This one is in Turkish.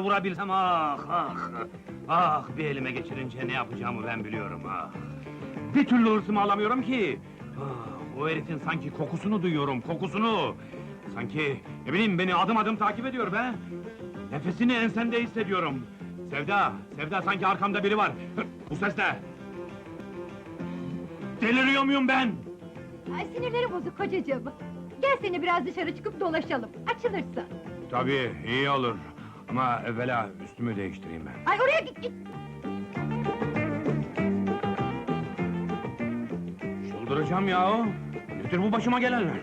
vurabilsem ah ah! Ah bir elime geçirince ne yapacağımı ben biliyorum ah! Bir türlü hırsımı alamıyorum ki! Ah, o herifin sanki kokusunu duyuyorum, kokusunu! Sanki, ne bileyim beni adım adım takip ediyor be! Nefesini ensemde hissediyorum! Sevda, Sevda sanki arkamda biri var! Bu ses ne? Deliriyor muyum ben? Ay sinirleri bozuk kocacığım. Gel seni biraz dışarı çıkıp dolaşalım. Açılırsın. Tabii, iyi olur. Ama evvela üstümü değiştireyim ben. Ay oraya git git. Çıldıracağım ya. Nedir bu başıma gelenler?